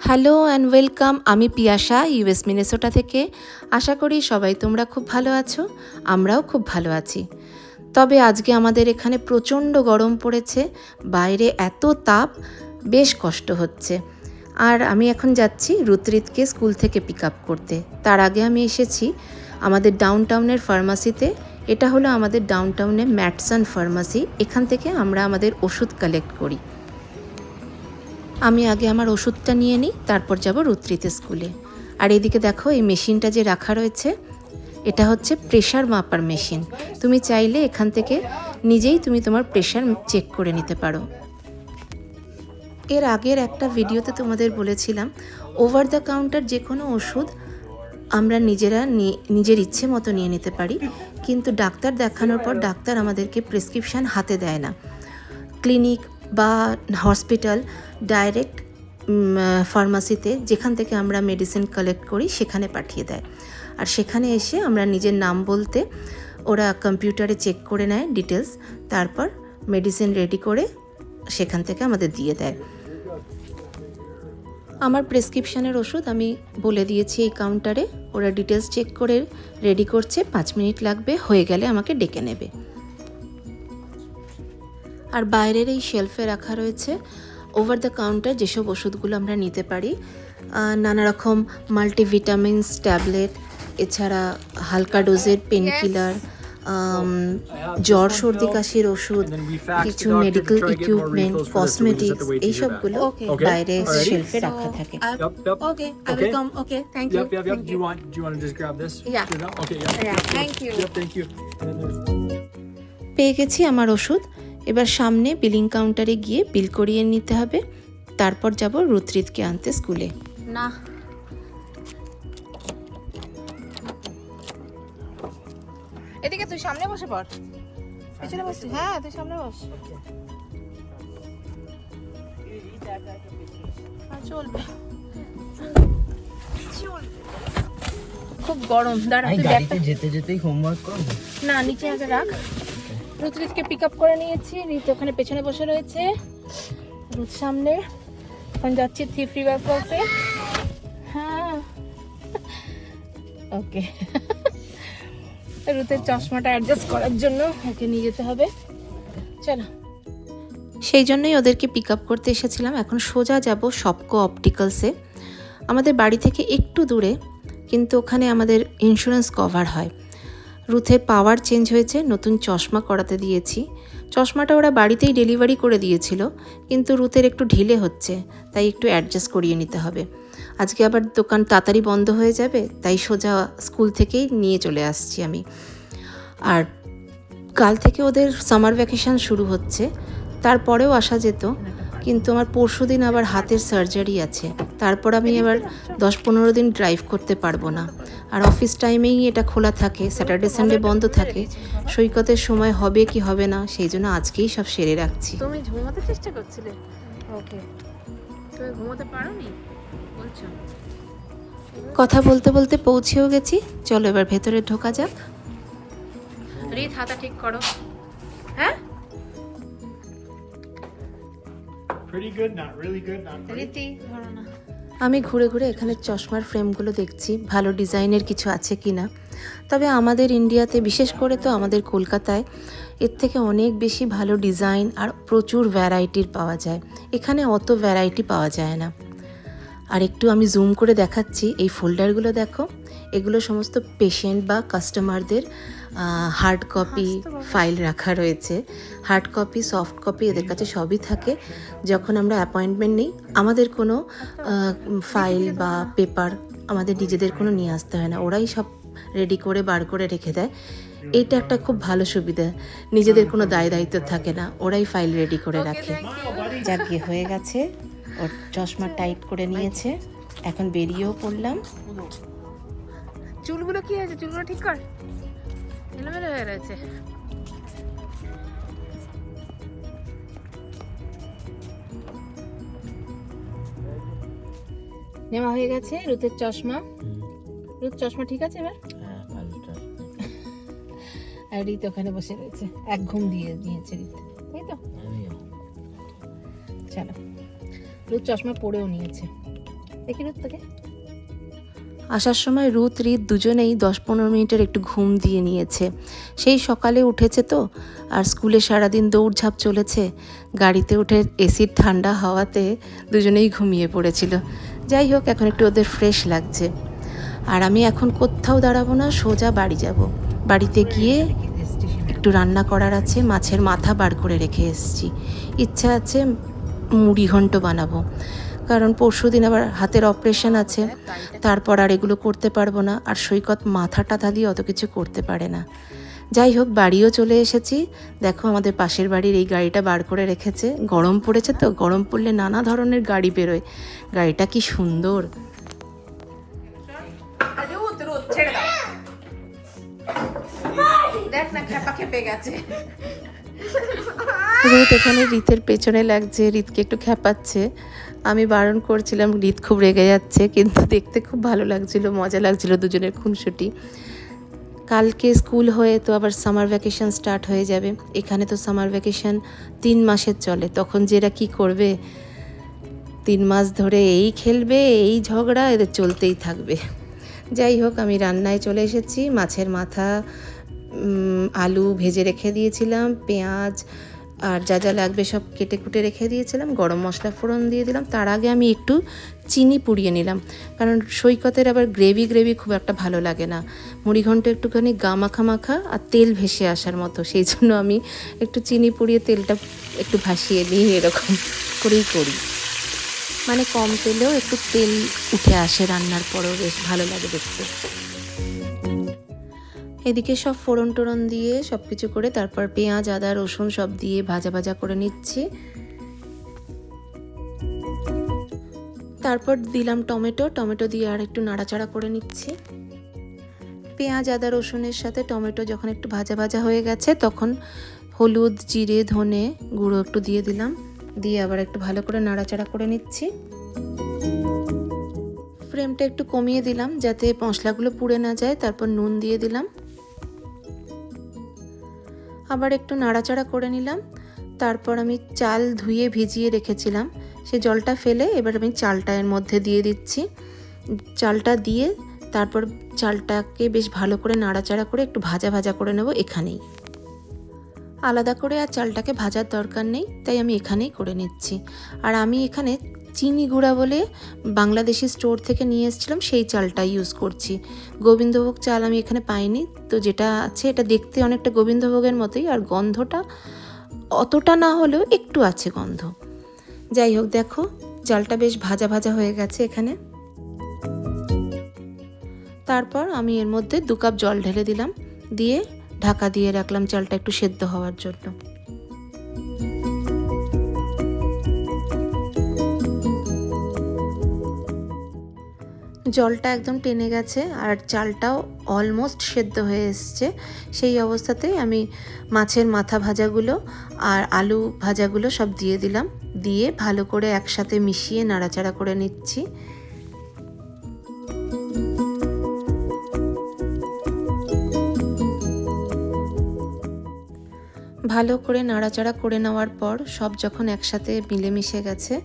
Hello and welcome, আমি Piyasa US Minnesota থেকে। আশা করি সবাই তোমরা খুব ভালো আছো, আমরাও খুব ভালো আছি। তবে আজকে আমাদের এখানে প্রচণ্ড গরম পড়েছে, বাইরে এত তাপ, বেশ কষ্ট হচ্ছে। আর আমি এখন যাচ্ছি রুদ্রিতকে স্কুল থেকে পিক আপ করতে। তার আগে আমি এসেছি আমাদের ডাউন টাউনের ফার্মাসিতে এটা হলো আমাদের ডাউন টাউনে ম্যাটসন ফার্মাসি এখান থেকে আমরা আমাদের ওষুধ কালেক্ট করি। আমি আগে আমার ওষুধটা নিয়ে নিই, তারপর যাব রুদ্রিতে স্কুলে। আর এদিকে দেখো, এই মেশিনটা যে রাখা রয়েছে, এটা হচ্ছে প্রেশার মাপার মেশিন। তুমি চাইলে এখান থেকে নিজেই তুমি তোমার প্রেশার চেক করে নিতে পারো। এর আগের একটা ভিডিওতে তোমাদের বলেছিলাম ওভার দ্য কাউন্টার যে কোনো ওষুধ আমরা নিজেরা নিজের ইচ্ছে মতো নিয়ে নিতে পারি, কিন্তু ডাক্তার দেখানোর পর ডাক্তার আমাদেরকে প্রেসক্রিপশান হাতে দেয় না। ক্লিনিক বা হসপিটাল ডাইরেক্ট ফার্মাসিতে যেখান থেকে আমরা মেডিসিন কালেক্ট করি সেখানে পাঠিয়ে দেয়। আর সেখানে এসে আমরা নিজের নাম বলতে ওরা কম্পিউটারে চেক করে নেয় ডিটেলস, তারপর মেডিসিন রেডি করে সেখান থেকে আমাদের দিয়ে দেয়। আমার প্রেসক্রিপশানের ওষুধ আমি বলে দিয়েছি এই কাউন্টারে, ওরা ডিটেলস চেক করে রেডি করছে, পাঁচ মিনিট লাগবে, হয়ে গেলে আমাকে ডেকে নেবে। আর বাইরের এই শেলফে রাখা রয়েছে ওভার দ্য কাউন্টার যেসব ওষুধগুলো আমরা নিতে পারি নানা রকম মাল্টিভিটামিনস ট্যাবলেট এছাড়া হালকা ডোজের পেন কিলার জ্বর সর্দি কাশির ওষুধ কিছু মেডিকেল ইকুইপমেন্ট কসমেটিক্স এইসবগুলো বাইরে শেলফে রাখা থাকে। পেয়ে গেছি আমার ওষুধ এবার সামনে বিলিং কাউন্টারে গিয়ে বিল করিয়ে নিতে হবে। তারপর যাব রুদ্রিতকে আনতে স্কুলে না। এদিকে তুই সামনে বসে পড়। পেছনে বস হ্যাঁ তুই সামনে বস। হ্যাঁ, চলবে খুব গরম। দাঁড়া তুই ব্যাগটা যেতে যেতেই হোমওয়ার্ক করব। না নিচে আগে রাখ। রুদ্রিতকে পিক আপ করে নিয়েছি। রিত ওখানে পেছনে বসে রয়েছে। রুদ সামনে। এখন যাচ্ছি থ্রি ফ্রি ফলসে হ্যাঁ। ওকে রুতের চশমাটা অ্যাডজাস্ট করার জন্য ওকে নিয়ে যেতে হবে। চলো। সেই জন্যই ওদেরকে পিক আপ করতে এসেছিলাম। এখন সোজা যাব সবকো অপটিক্যালসে আমাদের বাড়ি থেকে একটু দূরে, কিন্তু ওখানে আমাদের ইন্স্যুরেন্স কভার হয়। রুথের পাওয়ার চেঞ্জ হয়েছে, নতুন চশমা করাতে দিয়েছি। চশমাটা ওরা বাড়িতেই ডেলিভারি করে দিয়েছিল, কিন্তু রুথের একটু ঢিলে হচ্ছে, তাই একটু অ্যাডজাস্ট করিয়ে নিতে হবে। আজকে আবার দোকান তাড়াতাড়ি বন্ধ হয়ে যাবে, তাই সোজা স্কুল থেকেই নিয়ে চলে আসছি আমি। আর কাল থেকে ওদের সামার ভ্যাকেশন শুরু হচ্ছে, তারপরেও আসা যেত, কিন্তু আমার পরশু দিন আবার হাতের সার্জারি আছে, তারপর আমি আবার দশ পনেরো দিন ড্রাইভ করতে পারব না। আর অফিস টাইমেই এটা খোলা থাকে স্যাটারডে সানডে বন্ধ থাকে। সৈকতের সময় হবে কি হবে না সেই জন্য আজকেই সব সেরে রাখছি। তুমি ঘুমাতে চেষ্টা করছিলে? ওকে তুমি ঘুমাতে পারোনি? বলছো। কথা বলতে বলতে পৌঁছেও গেছি। চলো এবার ভেতরে ঢোকা যাক। রিত হাতা ঠিক করো। হ্যাঁ? Pretty good, not really good, not great. আমি ঘুরে ঘুরে এখানে চশমার ফ্রেমগুলো দেখছি, ভালো ডিজাইনের কিছু আছে কি না তবে আমাদের ইন্ডিয়াতে, বিশেষ করে তো আমাদের কলকাতায়, এর থেকে অনেক বেশি ভালো ডিজাইন আর প্রচুর ভ্যারাইটির পাওয়া যায়। এখানে অত ভ্যারাইটি পাওয়া যায় না। আর একটু আমি জুম করে দেখাচ্ছি, এই ফোল্ডারগুলো দেখো। এগুলো সমস্ত পেশেন্ট বা কাস্টমারদের হার্ড কপি ফাইল রাখা রয়েছে। হার্ড কপি সফট কপি এদের কাছে সবই থাকে। যখন আমরা অ্যাপয়েন্টমেন্ট নিই আমাদের কোনো ফাইল বা পেপার আমাদের নিজেদের কোনো নিয়ে আসতে হয় না। ওরাই সব রেডি করে বার করে রেখে দেয়। এটা একটা খুব ভালো সুবিধা। নিজেদের কোনো দায় দায়িত্ব থাকে না। ওরাই ফাইল রেডি করে রাখে। যা গিয়ে হয়ে গেছে। ওর চশমা টাইট করে নিয়েছে। এখন বেরিয়েও পড়লাম। চুলগুলো কি হয়েছে চুলগুলো ঠিক কর। এলোমেলো হয়ে রয়েছে। নেওয়া হয়ে গেছে রুতের চশমা। রুত চশমা ঠিক আছে এবার? হ্যাঁ আর রিত ওখানে বসে রয়েছে। এক ঘুম দিয়ে দিয়েছে রিত। তাই তো। চলো। রুত চশমা পরেও নিয়েছে। দেখি রুদ তোকে। আসার সময় রুথ রিত দুজনেই দশ পনেরো মিনিটের একটু ঘুম দিয়ে নিয়েছে। সেই সকালে উঠেছে তো, আর স্কুলে সারাদিন দৌড়ঝাঁপ চলেছে। গাড়িতে উঠে এসির ঠান্ডা হাওয়াতে দুজনেই ঘুমিয়ে পড়েছিল। যাই হোক, এখন একটু ওদের ফ্রেশ লাগছে। আর আমি এখন কোথাও দাঁড়াবো না, সোজা বাড়ি যাব। বাড়িতে গিয়ে একটু রান্না করার আছে, মাছের মাথা বার করে রেখে এসেছি। ইচ্ছা আছে মুড়ি ঘন্ট বানাবো। কারণ পরশু দিন আবার হাতের অপারেশন আছে। তারপর আর এগুলো করতে পারব না, আর সৈকত মাথা টাথা দিয়ে অত কিছু করতে পারে না। যাই হোক, বাড়িও চলে এসেছি। দেখো আমাদের পাশের বাড়ির এই গাড়িটা বার করে রেখেছে। গরম পড়েছে তো, গরম পড়লে নানা ধরনের গাড়ি বেরোয়। গাড়িটা কি সুন্দর। দেখ না খেপা খেপে গেছে। রীত এখানে রীতের পেছনে লাগছে, রীতকে একটু খ্যাপাচ্ছে। আমি বারণ করছিলাম, রীত খুব রেগে যাচ্ছে, কিন্তু দেখতে খুব ভালো লাগছিল, মজা লাগছিল দুজনের খুনসুটি। কালকে স্কুল হয়ে তো আবার সামার ভ্যাকেশন স্টার্ট হয়ে যাবে। এখানে তো সামার ভ্যাকেশন তিন মাসের চলে, তখন যেরা কি করবে? তিন মাস ধরে এই খেলবে, এই ঝগড়া, এদের চলতেই থাকবে। যাই হোক, আমি রান্নায় চলে এসেছি, মাছের মাথা আলু ভেজে রেখে দিয়েছিলাম, পেঁয়াজ আর যা যা লাগবে সব কেটে কুটে রেখে দিয়েছিলাম, গরম মশলা ফোড়ন দিয়ে দিলাম। তার আগে আমি একটু চিনি পুড়িয়ে নিলাম, কারণ সৈকতের আবার গ্রেভি গ্রেভি খুব একটা ভালো লাগে না। মুড়িঘণ্ট একটুখানি গা মাখা মাখা আর তেল ভেসে আসার মতো, সেই জন্য আমি একটু চিনি পুড়িয়ে তেলটা একটু ভাসিয়ে নিই এরকম করেই করি। মানে কম তেলেও একটু তেল উঠে আসে রান্নার পরেও, বেশ ভালো লাগে দেখতে। এদিকে সব ফোড়ন টোড়ন দিয়ে সব কিছু করে তারপর পেঁয়াজ, আদা, রসুন সব দিয়ে ভাজা ভাজা করে নিচ্ছি। তারপর দিলাম টমেটো টমেটো দিয়ে আর একটু নাড়াচাড়া করে নিচ্ছি। পেঁয়াজ, আদা, রসুনের সাথে টমেটো যখন একটু ভাজা ভাজা হয়ে গেছে, তখন হলুদ, জিরে, ধনে গুঁড়ো একটু দিয়ে দিলাম। দিয়ে আবার একটু ভালো করে নাড়াচাড়া করে নিচ্ছি। ফ্রেমটা একটু কমিয়ে দিলাম যাতে মশলাগুলো পুড়ে না যায়, তারপর নুন দিয়ে দিলাম। আবার একটু নাড়াচাড়া করে নিলাম। তারপর আমি চাল ধুয়ে ভিজিয়ে রেখেছিলাম। সে জলটা ফেলে এবার আমি চালটা এর মধ্যে দিয়ে দিচ্ছি। চালটা দিয়ে তারপর চালটাকে বেশ ভালো করে নাড়াচাড়া করে একটু ভাজা ভাজা করে নেব এখানেই। আলাদা করে আর চালটাকে ভাজার দরকার নেই, তাই আমি এখানেই করে নিচ্ছি। আর আমি এখানে চিনি গুঁড়া বলে বাংলাদেশি স্টোর থেকে নিয়ে এসেছিলাম, সেই চালটা ইউজ করছি। গোবিন্দভোগ চাল আমি এখানে পাইনি, তো যেটা আছে এটা দেখতে অনেকটা গোবিন্দভোগের মতোই, আর গন্ধটা অতটা না হলেও একটু আছে গন্ধ। যাই হোক, দেখো, চালটা বেশ ভাজা ভাজা হয়ে গেছে এখানে। তারপর আমি এর মধ্যে দু কাপ জল ঢেলে দিলাম, দিয়ে ঢাকা দিয়ে রাখলাম চালটা একটু সেদ্ধ হওয়ার জন্য। জলটা একদম টেনে গেছে আর চালটাও অলমোস্ট সেদ্ধ হয়ে এসছে। সেই অবস্থাতেই আমি মাছের মাথা ভাজাগুলো আর আলু ভাজাগুলো সব দিয়ে দিলাম। দিয়ে ভালো করে একসাথে মিশিয়ে নাড়াচাড়া করে নিচ্ছি। ভালো করে নাড়াচাড়া করে নেওয়ার পর সব যখন একসাথে মিলেমিশে গেছে,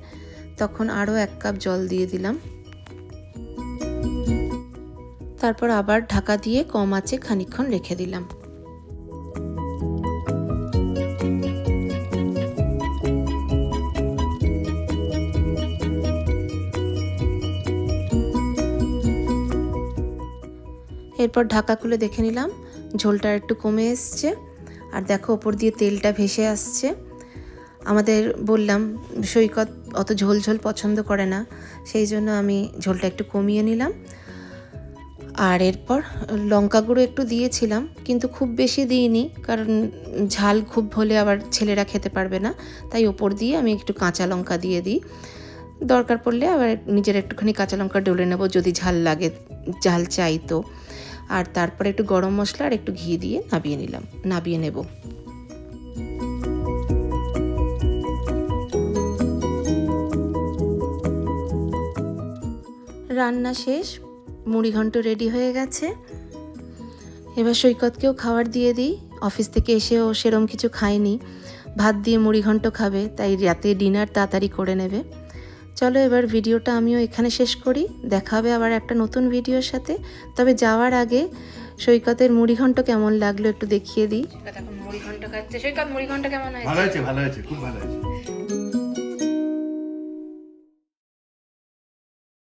তখন আরও এক কাপ জল দিয়ে দিলাম। তারপর আবার ঢাকা দিয়ে কম আঁচে খানিকক্ষণ রেখে দিলাম। এরপর ঢাকা খুলে দেখে নিলাম, ঝোলটা একটু কমে এসছে। আর দেখো, ওপর দিয়ে তেলটা ভেসে আসছে। আমাদের বললাম, সৈকত অত ঝোল ঝোল পছন্দ করে না, সেই জন্য আমি ঝোলটা একটু কমিয়ে নিলাম। আর এরপর লঙ্কা গুঁড়ো একটু দিয়েছিলাম, কিন্তু খুব বেশি দিইনি, কারণ ঝাল খুব হলে আবার ছেলেরা খেতে পারবে না, তাই ওপর দিয়ে আমি একটু কাঁচা লঙ্কা দিয়ে দিই। দরকার পড়লে আবার নিজের একটুখানি কাঁচা লঙ্কা ডলে নেব, যদি ঝাল লাগে, ঝাল চাই তো। আর তারপরে একটু গরম মশলা আর একটু ঘি দিয়ে নাবিয়ে নিলাম, নাবিয়ে নেব। রান্না শেষ মুড়িঘণ্ট রেডি হয়ে গেছে। এবার সৈকতকেও খাবার দিয়ে দিই। অফিস থেকে এসেও সেরম কিছু খায়নি ভাত দিয়ে মুড়ি মুড়িঘণ্ট খাবে তাই রাতে ডিনার তাড়াতাড়ি করে নেবে। চলো এবার ভিডিওটা আমিও এখানে শেষ করি। দেখা হবে আবার একটা নতুন ভিডিওর সাথে। তবে যাওয়ার আগে সৈকতের মুড়িঘণ্ট কেমন লাগল একটু দেখিয়ে দিই। এখন মুড়িঘণ্ট খাচ্ছে। সৈকত মুড়িঘণ্ট কেমন হয়েছে? ভালো হয়েছে ভালো হয়েছে খুব ভালো হয়েছে।